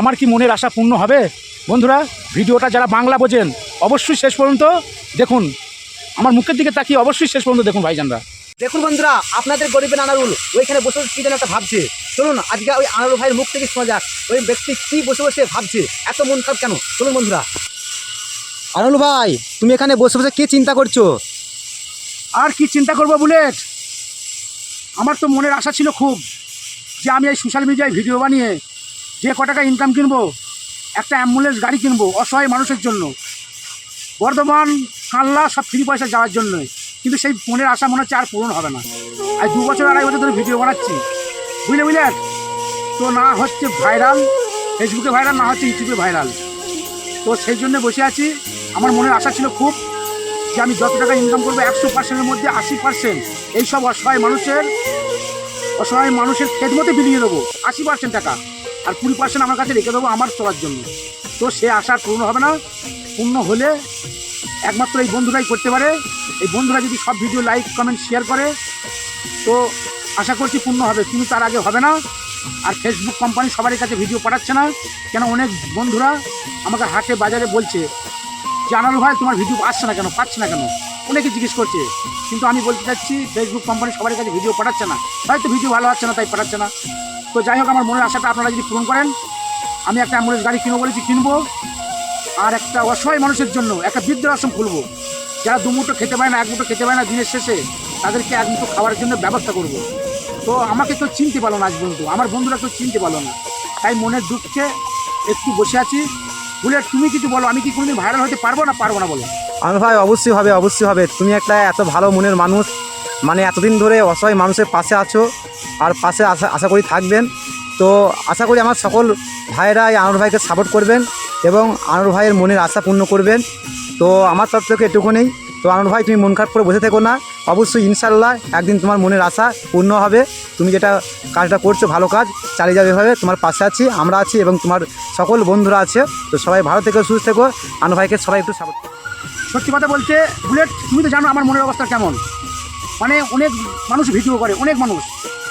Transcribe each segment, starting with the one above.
আমার কি মনের আশা পূর্ণ হবে? বন্ধুরা ভিডিওটা যারা বাংলা বোঝেন অবশ্যই শেষ পর্যন্ত দেখুন। আমার মুখের দিকে তাকিয়ে অবশ্যই শেষ পর্যন্ত দেখুন ভাইজানরা। দেখুন বন্ধুরা আপনাদের গরিবের আনারুল ওইখানে বসে বসে কি যেন একটা ভাবছে। চলুন আজকে ওই আনারুল ভাইয়ের মুখ থেকে শোনা যাক ওই ব্যক্তি কি বসে বসে ভাবছে এত মন খারাপ কেন? চলুন বন্ধুরা। আনারুল ভাই তুমি এখানে বসে বসে কি চিন্তা করছ? আর কি চিন্তা করব বুলেট? আমার তো মনের আশা ছিল খুব যে আমি এই সোশ্যাল মিডিয়ায় ভিডিও বানিয়ে যে ক টাকা ইনকাম কিনবো, একটা অ্যাম্বুলেন্স গাড়ি কিনবো অসহায় মানুষের জন্য। বর্ধমান কাল্লা সব ফ্রি পয়সা যাওয়ার জন্যই। কিন্তু সেই মনের আশা মনে হচ্ছে আর পূরণ হবে না। আর দু বছর আড়াই বছর ধরে ভিডিও বানাচ্ছি। বুঝলে বুঝলে? তো না হচ্ছে ভাইরাল ফেসবুকে ভাইরাল না হচ্ছে ইউটিউবে ভাইরাল তো সেই জন্য বসে আছি। আমার মনের আশা ছিল খুব যে আমি যত টাকা ইনকাম করব একশো পার্সেন্টের মধ্যে আশি পার্সেন্ট এইসব অসহায় মানুষের অসহায় মানুষের খেদমতে বিলিয়ে দেবো। আশি পার্সেন্ট টাকা। আর কুড়ি পার্সেন্ট আমার কাছে রেখে দেবো আমার চলার জন্য। তো সে আশা পূর্ণ হবে না। পূর্ণ হলে একমাত্র এই বন্ধুরাই করতে পারে। এই বন্ধুরা যদি সব ভিডিও লাইক কমেন্ট শেয়ার করে, তো আশা করছি পূর্ণ হবে। কিন্তু তার আগে হবে না। আর ফেসবুক কোম্পানি সবারই কাছে ভিডিও পাঠাচ্ছে না। কেন অনেক বন্ধুরা আমাকে হাটে বাজারে বলছে জানালো ভাই, তোমার ভিডিও আসছে না কেন? পাচ্ছে না কেন? অনেকে জিজ্ঞেস করছে। কিন্তু আমি বলতে চাচ্ছি ফেসবুক কোম্পানি সবার কাছে ভিডিও পাঠাচ্ছে না। হয়তো ভিডিও ভালো হচ্ছে না, তাই পাঠাচ্ছে না। তো যাই হোক, আমার মনের আশাটা আপনারা যদি পূরণ করেন, আমি একটা অ্যাম্বুলেন্স গাড়ি কিনবো বলেছি, কিনবো। আর একটা অসহায় মানুষের জন্য একটা বৃদ্ধাশ্রম খুলবো। যারা দু মুঠো খেতে পায় না, এক মুঠো খেতে পায় না দিনের শেষে, তাদেরকে এক মুঠো খাওয়ার জন্য ব্যবস্থা করব। তো আমাকে কেউ চিনতে পারল না আজ বন্ধু আমার বন্ধুরা কেউ চিনতে পারল না। তাই মনের দুঃখে একটু বসে আছি। বুলেট, তুমি কিছু বলো, আমি কি কোনোদিন ভাইরাল হতে পারব না পারব না বলো? আনারুল ভাই, অবশ্যই হবে অবশ্যই হবে। তুমি একটা এত ভালো মনের মানুষ মানে এতদিন ধরে অসহায় মানুষের পাশে আছো আর পাশে আশা আশা করি থাকবেন। তো আশা করি আমার সকল ভাইয়েরা এই আনোর ভাইকে সাপোর্ট করবেন এবং আনোর ভাইয়ের মনের আশা পূর্ণ করবেন। তো আমার তরফ থেকে এটুকুনি। তো আনোর ভাই, তুমি মন খারাপ করে বসে থেকো না। অবশ্যই ইনশাল্লাহ একদিন তোমার মনের আশা পূর্ণ হবে। তুমি যেটা কাজটা করছ, ভালো কাজ, চালিয়ে যাবে এভাবে তোমার পাশে আছি, আমরা আছি এবং তোমার সকল বন্ধুরা আছে। তো সবাই ভালো থেকো, সুস্থ থেকো। আনোর ভাইকে সবাই একটু সাপোর্ট সত্যি কথা বলতে, বুলেট, তুমি তো জানো আমার মনের অবস্থা কেমন। মানে অনেক মানুষ ভিডিও করে, অনেক মানুষ।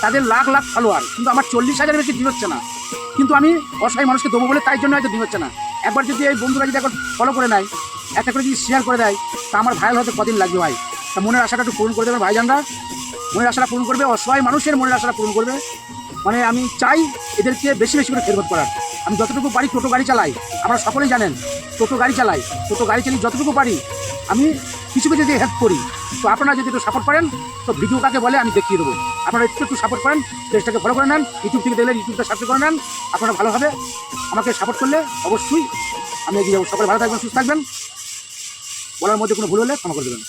তাদের লাখ লাখ ফলোয়ার কিন্তু আমার চল্লিশ হাজার বেশি ভিউ হচ্ছে না। কিন্তু আমি অসহায় মানুষকে দেবো বলে তাই জন্য হয়তো ভিউ হচ্ছে না। একবার যদি এই বন্ধুরা যদি এখন ফলো করে নেয়, একটা করে যদি শেয়ার করে দেয়, তা আমার ভাইরাল হতে কদিন লাগবে ভাই। তা মনের আশাটা একটু পূরণ করে দেবে ভাইজানরা। মনের আশাটা পূরণ করবে, অসহায় মানুষের মনের আশাটা পূরণ করবে। মানে আমি চাই এদেরকে বেশি বেশি করে খেদমত করার। আমি যতটুকু পারি টোটো গাড়ি চালাই। আপনারা সকলেই জানেন, টোটো গাড়ি চালাই। টোটো গাড়ি চালিয়ে যতটুকু পারি আমি কিছু কিছু দিয়ে হেল্প করি, তো আপনারা যদি একটু সাপোর্ট করেন, তো ভিডিও কাকে বলে আমি দেখিয়ে দেবো। আপনারা একটু একটু সাপোর্ট করেন, পেজটাকে ফলো করে নেন ইউটিউব থেকে দেখলে ইউটিউবটা সাবস্ক্রাইব করে নেন, আপনারা ভালোভাবে আমাকে সাপোর্ট করলে অবশ্যই আমি এগিয়ে যাব। সকলে ভালো থাকবেন, সুস্থ থাকবেন। বলার মধ্যে কোনো ভুল হলে ক্ষমা করে দেবেন।